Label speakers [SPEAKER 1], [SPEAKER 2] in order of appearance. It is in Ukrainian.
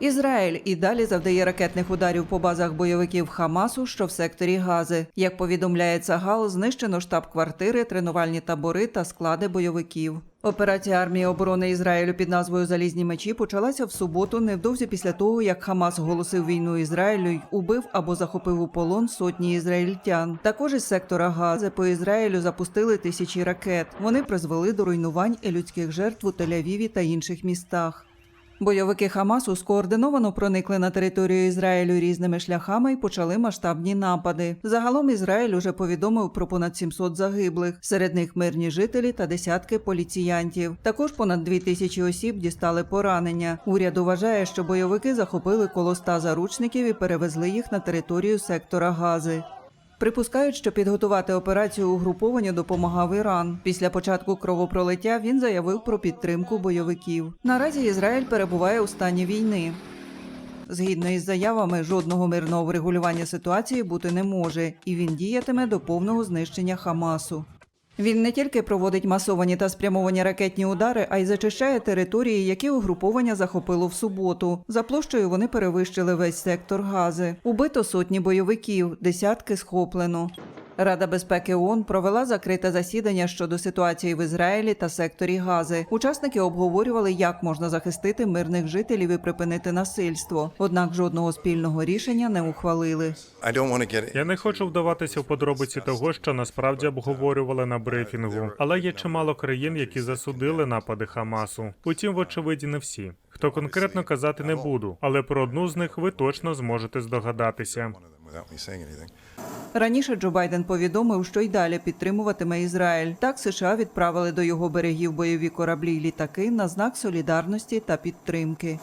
[SPEAKER 1] Ізраїль і далі завдає ракетних ударів по базах бойовиків Хамасу, що в секторі Гази. Як повідомляє Цагал, знищено штаб-квартири, тренувальні табори та склади бойовиків. Операція армії оборони Ізраїлю під назвою Залізні мечі почалася в суботу, невдовзі після того, як Хамас оголосив війну Ізраїлю й убив або захопив у полон сотні ізраїльтян. Також із сектора Гази по Ізраїлю запустили тисячі ракет. Вони призвели до руйнувань і людських жертв у Тель-Авіві та інших містах. Бойовики Хамасу скоординовано проникли на територію Ізраїлю різними шляхами і почали масштабні напади. Загалом Ізраїль уже повідомив про понад 700 загиблих, серед них мирні жителі та десятки поліціянтів. Також понад 2 тисячі осіб дістали поранення. Уряд вважає, що бойовики захопили коло ста заручників і перевезли їх на територію сектора Гази. Припускають, що підготувати операцію угрупованню допомагав Іран. Після початку кровопролиття він заявив про підтримку бойовиків. Наразі Ізраїль перебуває у стані війни. Згідно із заявами, жодного мирного врегулювання ситуації бути не може, і він діятиме до повного знищення Хамасу. Він не тільки проводить масовані та спрямовані ракетні удари, а й зачищає території, які угруповання захопило в суботу. За площею вони перевищили весь сектор Гази. Убито сотні бойовиків, десятки схоплено. Рада безпеки ООН провела закрите засідання щодо ситуації в Ізраїлі та секторі Гази. Учасники обговорювали, як можна захистити мирних жителів і припинити насильство. Однак жодного спільного рішення не ухвалили.
[SPEAKER 2] Я не хочу вдаватися в подробиці того, що насправді обговорювали на брифінгу, але є чимало країн, які засудили напади Хамасу. Утім, вочевидь, не всі. Хто конкретно казати не буду, але про одну з них ви точно зможете здогадатися.
[SPEAKER 1] Раніше Джо Байден повідомив, що й далі підтримуватиме Ізраїль. Так США відправили до його берегів бойові кораблі й літаки на знак солідарності та підтримки.